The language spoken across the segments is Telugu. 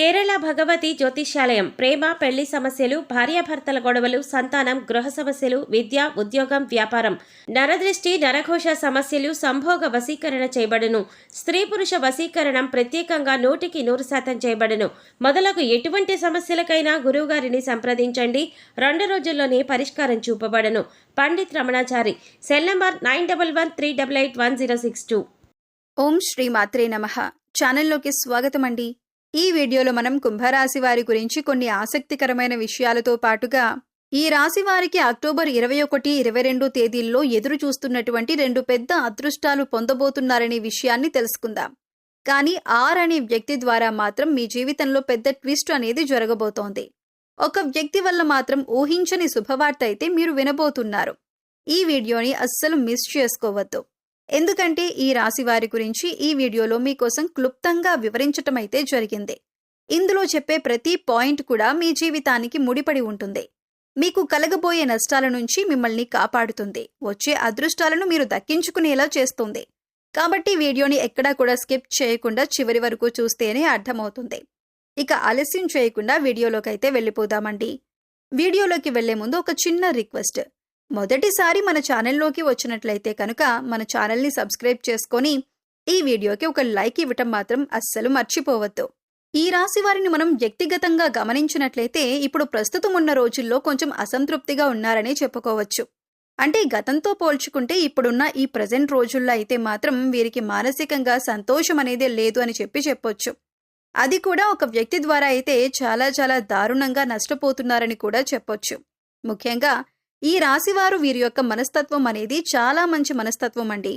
కేరళ భగవతి జ్యోతిష్యాలయం ప్రేమ పెళ్ళి సమస్యలు భార్యాభర్తల గొడవలు సంతానం గృహ సమస్యలు విద్య ఉద్యోగం వ్యాపారం. నరదృష్టి నరఘోష సమస్యలు సంభోగ వశీకరణ చేయబడును. స్త్రీ పురుష వశీకరణం ప్రత్యేకంగా నూటికి నూరు శాతం చేయబడును. మొదలగు ఎటువంటి సమస్యలకైనా గురువుగారిని సంప్రదించండి. రెండు రోజుల్లోనే పరిష్కారం చూపబడను. Pandit Ramanachari cell number nine double one three double eight one zero six two. ఓం శ్రీ మాత్రే నమః. ఛానల్లోకి స్వాగతం అండి ఈ వీడియోలో మనం కుంభరాశి వారి గురించి కొన్ని ఆసక్తికరమైన విషయాలతో పాటుగా ఈ రాశి వారికి అక్టోబర్ ఇరవై ఒకటి ఇరవై రెండు తేదీల్లో ఎదురు చూస్తున్నటువంటి రెండు పెద్ద అదృష్టాలు పొందబోతున్నారనే విషయాన్ని తెలుసుకుందాం. కానీ ఆర్ అనే వ్యక్తి ద్వారా మాత్రం మీ జీవితంలో పెద్ద ట్విస్ట్ అనేది జరగబోతోంది. ఒక వ్యక్తి వల్ల మాత్రం ఊహించని శుభవార్త అయితే మీరు వినబోతున్నారు. ఈ వీడియోని అస్సలు మిస్ చేసుకోవద్దు. ఎందుకంటే ఈ రాశి వారి గురించి ఈ వీడియోలో మీకోసం క్లుప్తంగా వివరించటం అయితే జరిగింది. ఇందులో చెప్పే ప్రతి పాయింట్ కూడా మీ జీవితానికి ముడిపడి ఉంటుంది. మీకు కలగబోయే నష్టాల నుంచి మిమ్మల్ని కాపాడుతుంది. వచ్చే అదృష్టాలను మీరు దక్కించుకునేలా చేస్తుంది. కాబట్టి వీడియోని ఎక్కడా కూడా స్కిప్ చేయకుండా చివరి వరకు చూస్తేనే అర్థమవుతుంది. ఇక ఆలస్యం చేయకుండా వీడియోలోకైతే వెళ్ళిపోదామండి. వీడియోలోకి వెళ్ళే ముందు ఒక చిన్న రిక్వెస్ట్. మొదటిసారి మన ఛానల్లోకి వచ్చినట్లయితే కనుక మన ఛానల్ని సబ్స్క్రైబ్ చేసుకొని ఈ వీడియోకి ఒక లైక్ ఇవ్వటం మాత్రం అస్సలు మర్చిపోవద్దు. ఈ రాశి వారిని మనం వ్యక్తిగతంగా గమనించినట్లయితే ఇప్పుడు ప్రస్తుతం ఉన్న రోజుల్లో కొంచెం అసంతృప్తిగా ఉన్నారనే చెప్పుకోవచ్చు. అంటే గతంతో పోల్చుకుంటే ఇప్పుడున్న ఈ ప్రజెంట్ రోజుల్లో అయితే మాత్రం వీరికి మానసికంగా సంతోషం అనేది లేదు అని చెప్పి చెప్పొచ్చు. అది కూడా ఒక వ్యక్తి ద్వారా అయితే చాలా చాలా దారుణంగా నష్టపోతున్నారని కూడా చెప్పొచ్చు. ముఖ్యంగా ఈ రాశివారు వీరి యొక్క మనస్తత్వం అనేది చాలా మంచి మనస్తత్వం అండి.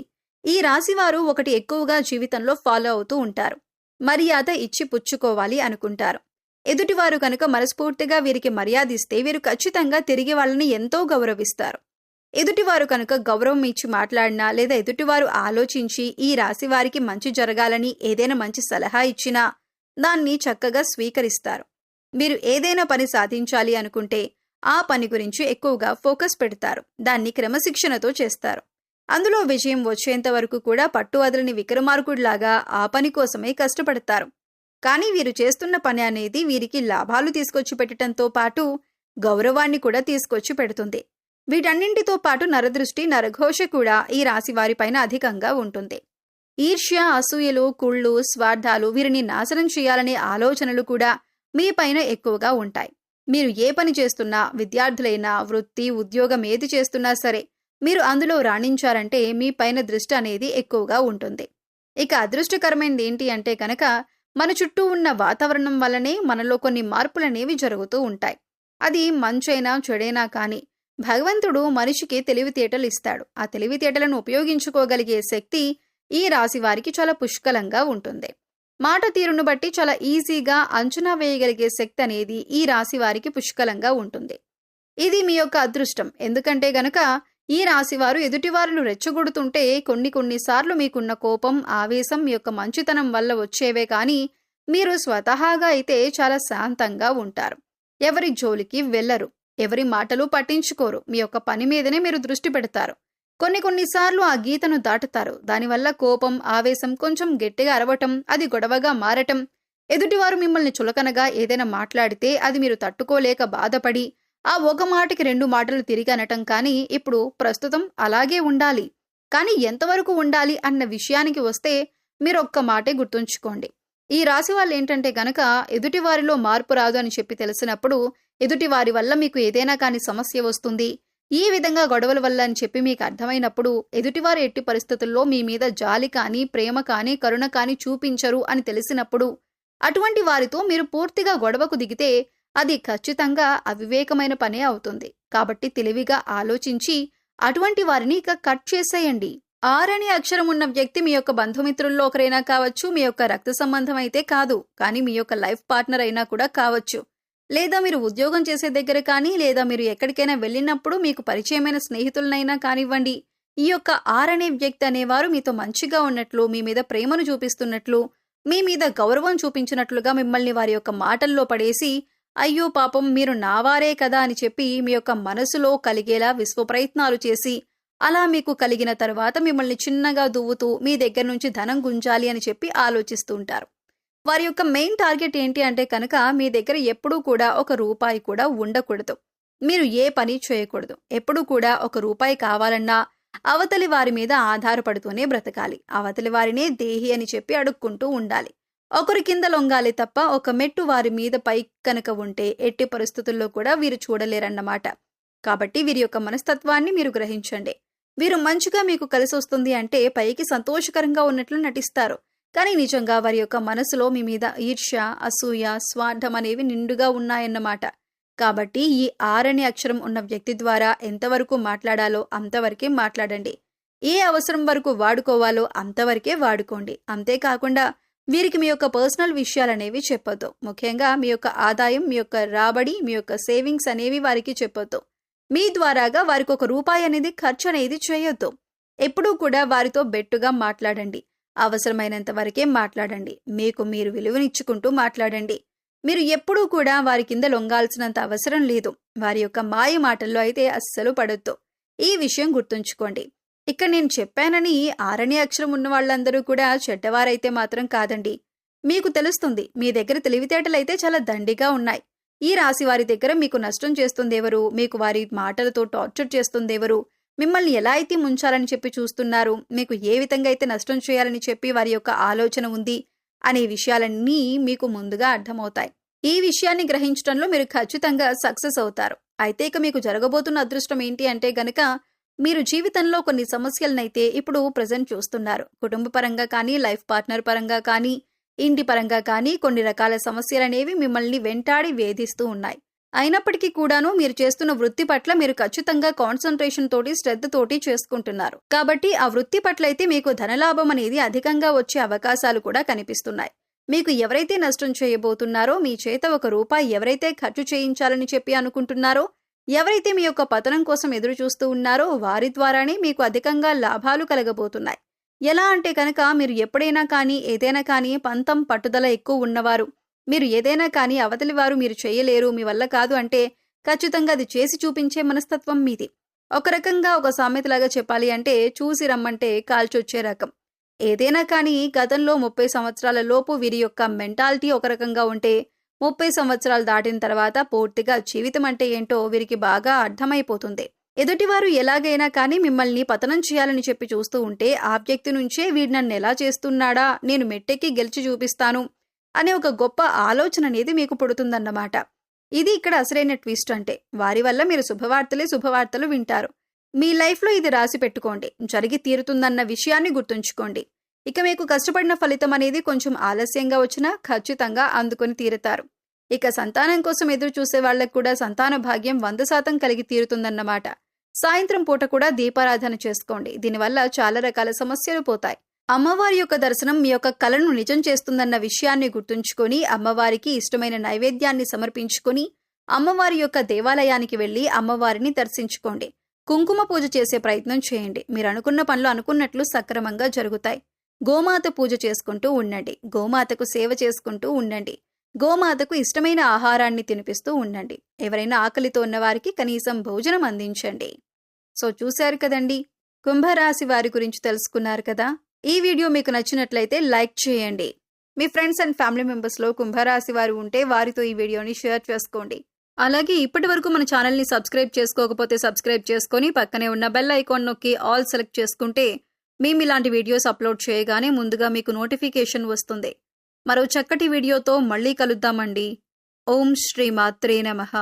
ఈ రాశివారు ఒకటి ఎక్కువగా జీవితంలో ఫాలో అవుతూ ఉంటారు. మర్యాద ఇచ్చి పుచ్చుకోవాలి అనుకుంటారు. ఎదుటివారు కనుక మనస్ఫూర్తిగా వీరికి మర్యాద ఇస్తే వీరు ఖచ్చితంగా తిరిగి వాళ్ళని ఎంతో గౌరవిస్తారు. ఎదుటివారు కనుక గౌరవం ఇచ్చి మాట్లాడినా లేదా ఎదుటివారు ఆలోచించి ఈ రాశి వారికి మంచి జరగాలని ఏదైనా మంచి సలహా ఇచ్చినా దాన్ని చక్కగా స్వీకరిస్తారు. మీరు ఏదైనా పని సాధించాలి అనుకుంటే ఆ పని గురించి ఎక్కువగా ఫోకస్ పెడతారు. దాన్ని క్రమశిక్షణతో చేస్తారు. అందులో విజయం వచ్చేంత వరకు కూడా పట్టు వదలని విక్రమార్కుడిలాగా ఆ పని కోసమే కష్టపడతారు. కానీ వీరు చేస్తున్న పని అనేది వీరికి లాభాలు తీసుకొచ్చి పెట్టడంతో పాటు గౌరవాన్ని కూడా తీసుకొచ్చి పెడుతుంది. వీటన్నింటితో పాటు నరదృష్టి నరఘోష కూడా ఈ రాశి వారిపైన అధికంగా ఉంటుంది. ఈర్ష్య అసూయలు కుళ్ళు స్వార్థాలు వీరిని నాశనం చేయాలనే ఆలోచనలు కూడా మీ పైన ఎక్కువగా ఉంటాయి. మీరు ఏ పని చేస్తున్నా విద్యార్థులైనా వృత్తి ఉద్యోగం ఏది చేస్తున్నా సరే మీరు అందులో రాణించారంటే మీ పైన దృష్టి అనేది ఎక్కువగా ఉంటుంది. ఇక అదృష్టకరమైనది ఏంటి అంటే కనుక మన చుట్టూ ఉన్న వాతావరణం వల్లనే మనలో కొన్ని మార్పులనేవి జరుగుతూ ఉంటాయి. అది మంచైనా చెడైనా కానీ భగవంతుడు మనిషికి తెలివితేటలు ఇస్తాడు. ఆ తెలివితేటలను ఉపయోగించుకోగలిగే శక్తి ఈ రాశి వారికి చాలా పుష్కలంగా ఉంటుంది. మాట తీరును బట్టి చాలా ఈజీగా అంచనా వేయగలిగే శక్తి అనేది ఈ రాశి వారికి పుష్కలంగా ఉంటుంది. ఇది మీ యొక్క అదృష్టం. ఎందుకంటే గనక ఈ రాశివారు ఎదుటివారును రెచ్చగొడుతుంటే కొన్ని కొన్నిసార్లు మీకున్న కోపం ఆవేశం మీ యొక్క మంచితనం వల్ల వచ్చేవే కానీ మీరు స్వతహాగా అయితే చాలా శాంతంగా ఉంటారు. ఎవరి జోలికి వెళ్ళరు. ఎవరి మాటలు పట్టించుకోరు. మీ యొక్క పని మీదనే మీరు దృష్టి పెడతారు. కొన్ని కొన్నిసార్లు ఆ గీతను దాటుతారు. దానివల్ల కోపం ఆవేశం కొంచెం గట్టిగా అరవటం అది గొడవగా మారటం. ఎదుటివారు మిమ్మల్ని చులకనగా ఏదైనా మాట్లాడితే అది మీరు తట్టుకోలేక బాధపడి ఆ ఒక మాటకి రెండు మాటలు తిరిగి అనటం కానీ ఇప్పుడు ప్రస్తుతం అలాగే ఉండాలి. కానీ ఎంతవరకు ఉండాలి అన్న విషయానికి వస్తే మీరు ఒక్క మాటే గుర్తుంచుకోండి. ఈ రాశి వాళ్ళు ఏంటంటే గనక ఎదుటివారిలో మార్పు రాదు అని చెప్పి తెలిసినప్పుడు ఎదుటివారి వల్ల మీకు ఏదైనా కానీ సమస్య వస్తుంది ఈ విధంగా గొడవల వల్ల అని చెప్పి మీకు అర్థమైనప్పుడు ఎదుటివారు ఎట్టి పరిస్థితుల్లో మీ మీద జాలి కానీ ప్రేమ కానీ కరుణ కానీ చూపించరు అని తెలిసినప్పుడు అటువంటి వారితో మీరు పూర్తిగా గొడవకు దిగితే అది ఖచ్చితంగా అవివేకమైన పనే అవుతుంది. కాబట్టి తెలివిగా ఆలోచించి అటువంటి వారిని ఇక కట్ చేసేయండి. ఆరని అక్షరం ఉన్న వ్యక్తి మీ యొక్క బంధుమిత్రుల్లో ఒకరైనా కావచ్చు మీ యొక్క రక్త సంబంధం అయితే కాదు. కానీ మీ యొక్క లైఫ్ పార్ట్నర్ అయినా కూడా కావచ్చు. లేదా మీరు ఉద్యోగం చేసే దగ్గర కానీ లేదా మీరు ఎక్కడికైనా వెళ్ళినప్పుడు మీకు పరిచయమైన స్నేహితులనైనా కానివ్వండి ఈ యొక్క ఆర్ అనే వ్యక్తి అనేవారు మీతో మంచిగా ఉన్నట్లు మీ మీద ప్రేమను చూపిస్తున్నట్లు మీ మీద గౌరవం చూపించినట్లుగా మిమ్మల్ని వారి యొక్క మాటల్లో పడేసి అయ్యో పాపం మీరు నావారే కదా అని చెప్పి మీ యొక్క మనసులో కలిగేలా విశ్వ ప్రయత్నాలు చేసి అలా మీకు కలిగిన తర్వాత మిమ్మల్ని చిన్నగా దువ్వుతూ మీ దగ్గర నుంచి ధనం గుంజాలి అని చెప్పి ఆలోచిస్తుంటారు వారి యొక్క మెయిన్ టార్గెట్ ఏంటి అంటే కనుక మీ దగ్గర ఎప్పుడూ కూడా ఒక రూపాయి కూడా ఉండకూడదు. మీరు ఏ పని చేయకూడదు. ఎప్పుడూ కూడా ఒక రూపాయి కావాలన్నా అవతలి వారి మీద ఆధారపడుతూనే బ్రతకాలి. అవతలి వారినే దేహి అని చెప్పి అడుక్కుంటూ ఉండాలి. ఒకరి కింద లొంగాలి తప్ప ఒక మెట్టు వారి మీద పై కనుక ఉంటే ఎట్టి పరిస్థితుల్లో కూడా వీరు చూడలేరన్నమాట. కాబట్టి వీరి యొక్క మనస్తత్వాన్ని మీరు గ్రహించండి. వీరు మంచిగా మీకు కలిసి వస్తుంది అంటే పైకి సంతోషకరంగా ఉన్నట్లు నటిస్తారు. కానీ నిజంగా వారి యొక్క మనసులో మీ మీద ఈర్ష్య అసూయ స్వార్థం అనేవి నిండుగా ఉన్నాయన్నమాట. కాబట్టి ఈ ఆర్ అనే అక్షరం ఉన్న వ్యక్తి ద్వారా ఎంతవరకు మాట్లాడాలో అంతవరకే మాట్లాడండి. ఏ అవసరం వరకు వాడుకోవాలో అంతవరకే వాడుకోండి. అంతేకాకుండా వీరికి మీ యొక్క పర్సనల్ విషయాలనేవి చెప్పొద్దు. ముఖ్యంగా మీ యొక్క ఆదాయం మీ యొక్క రాబడి మీ యొక్క సేవింగ్స్ అనేవి వారికి చెప్పొద్దు. మీ ద్వారాగా వారికి ఒక రూపాయి అనేది ఖర్చు అనేది చేయొద్దు. ఎప్పుడూ కూడా వారితో బెట్టుగా మాట్లాడండి. అవసరమైనంత వరకే మాట్లాడండి. మీకు మీరు విలువనిచ్చుకుంటూ మాట్లాడండి. మీరు ఎప్పుడూ కూడా వారి కింద లొంగాల్సినంత అవసరం లేదు. వారి యొక్క మాయ మాటల్లో అయితే అస్సలు పడొద్దు. ఈ విషయం గుర్తుంచుకోండి. ఇక్కడ నేను చెప్పానని ఆరణి అక్షరం ఉన్న వాళ్ళందరూ కూడా చెడ్డవారైతే మాత్రం కాదండి. మీకు తెలుస్తుంది మీ దగ్గర తెలివితేటలైతే చాలా దండిగా ఉన్నాయి. ఈ రాశి వారి దగ్గర మీకు నష్టం చేస్తుందెవరు? మీకు వారి మాటలతో టార్చర్ చేస్తుందెవరు? మిమ్మల్ని ఎలా అయితే ముంచాలని చెప్పి చూస్తున్నారు? మీకు ఏ విధంగా అయితే నష్టం చేయాలని చెప్పి వారి యొక్క ఆలోచన ఉంది? అనే విషయాలన్నీ మీకు ముందుగా అర్థమవుతాయి. ఈ విషయాన్ని గ్రహించడంలో మీరు ఖచ్చితంగా సక్సెస్ అవుతారు. అయితే ఇక మీకు జరగబోతున్న అదృష్టం ఏంటి అంటే గనక మీరు జీవితంలో కొన్ని సమస్యలనైతే ఇప్పుడు ప్రజెంట్ చూస్తున్నారు. కుటుంబ పరంగా కానీ లైఫ్ పార్ట్నర్ పరంగా కానీ ఇంటి పరంగా కానీ కొన్ని రకాల సమస్యలనేవి మిమ్మల్ని వెంటాడి వేధిస్తూ ఉన్నాయి. అయినప్పటికీ కూడాను మీరు చేస్తున్న వృత్తి పట్ల మీరు ఖచ్చితంగా కాన్సన్ట్రేషన్ తోటి శ్రద్ధతోటి చేసుకుంటున్నారు. కాబట్టి ఆ వృత్తి పట్ల అయితే మీకు ధనలాభం అనేది అధికంగా వచ్చే అవకాశాలు కూడా కనిపిస్తున్నాయి. మీకు ఎవరైతే నష్టం చేయబోతున్నారో మీ చేత ఒక రూపాయి ఎవరైతే ఖర్చు చేయించాలని చెప్పి అనుకుంటున్నారో ఎవరైతే మీ యొక్క పతనం కోసం ఎదురు చూస్తూ ఉన్నారో వారి ద్వారానే మీకు అధికంగా లాభాలు కలగబోతున్నాయి. ఎలా అంటే కనుక మీరు ఎప్పుడైనా కానీ ఏదైనా కానీ పంతం పట్టుదల ఎక్కువ ఉన్నవారు మీరు ఏదైనా కానీ అవతలి వారు మీరు చేయలేరు మీ వల్ల కాదు అంటే ఖచ్చితంగా అది చేసి చూపించే మనస్తత్వం మీది. ఒక రకంగా ఒక సామెతలాగా చెప్పాలి అంటే చూసి రమ్మంటే కాల్చొచ్చే రకం. ఏదైనా కానీ గతంలో ముప్పై సంవత్సరాల లోపు వీరి యొక్క మెంటాలిటీ ఒక రకంగా ఉంటే ముప్పై సంవత్సరాలు దాటిన తర్వాత పూర్తిగా జీవితం అంటే ఏంటో వీరికి బాగా అర్థమైపోతుంది. ఎదుటివారు ఎలాగైనా కానీ మిమ్మల్ని పతనం చేయాలని చెప్పి చూస్తూ ఉంటే ఆ వ్యక్తి నుంచే వీడు నన్ను ఎలా చేస్తున్నాడా నేను మెట్టెక్కి గెలిచి చూపిస్తాను అనే ఒక గొప్ప ఆలోచన అనేది మీకు పుడుతుందన్నమాట. ఇది ఇక్కడ అసలైన ట్విస్ట్ అంటే వారి వల్ల మీరు శుభవార్తలే శుభవార్తలు వింటారు. మీ లైఫ్లో ఇది రాసి పెట్టుకోండి. జరిగి తీరుతుందన్న విషయాన్ని గుర్తుంచుకోండి. ఇక మీకు కష్టపడిన ఫలితం అనేది కొంచెం ఆలస్యంగా వచ్చినా ఖచ్చితంగా అందుకొని తీరుతారు. ఇక సంతానం కోసం ఎదురు చూసే వాళ్ళకు కూడా సంతాన భాగ్యం వంద శాతం కలిగి తీరుతుందన్నమాట. సాయంత్రం పూట కూడా దీపారాధన చేసుకోండి. దీనివల్ల చాలా రకాల సమస్యలు పోతాయి. అమ్మవారి యొక్క దర్శనం మీ యొక్క కలను నిజం చేస్తుందన్న విషయాన్ని గుర్తుంచుకొని అమ్మవారికి ఇష్టమైన నైవేద్యాన్ని సమర్పించుకొని అమ్మవారి యొక్క దేవాలయానికి వెళ్ళి అమ్మవారిని దర్శించుకోండి. కుంకుమ పూజ చేసే ప్రయత్నం చేయండి. మీరు అనుకున్న పనులు అనుకున్నట్లు సక్రమంగా జరుగుతాయి. గోమాత పూజ చేసుకుంటూ ఉండండి. గోమాతకు సేవ చేసుకుంటూ ఉండండి. గోమాతకు ఇష్టమైన ఆహారాన్ని తినిపిస్తూ ఉండండి. ఎవరైనా ఆకలితో ఉన్నవారికి కనీసం భోజనం అందించండి. సో చూశారు కదండి? కుంభరాశి వారి గురించి తెలుసుకున్నారు కదా? ఈ వీడియో మీకు నచ్చినట్లయితే లైక్ చేయండి. మీ ఫ్రెండ్స్ అండ్ ఫ్యామిలీ మెంబర్స్లో కుంభరాశి వారు ఉంటే వారితో ఈ వీడియోని షేర్ చేసుకోండి. అలాగే ఇప్పటి వరకు మన ఛానల్ని సబ్స్క్రైబ్ చేసుకోకపోతే సబ్స్క్రైబ్ చేసుకొని పక్కనే ఉన్న బెల్ ఐకాన్ నొక్కి ఆల్ సెలెక్ట్ చేసుకుంటే మేము ఇలాంటి వీడియోస్ అప్లోడ్ చేయగానే ముందుగా మీకు నోటిఫికేషన్ వస్తుంది. మరో చక్కటి వీడియోతో మళ్ళీ కలుద్దామండి. ఓం శ్రీ మాత్రే నమః.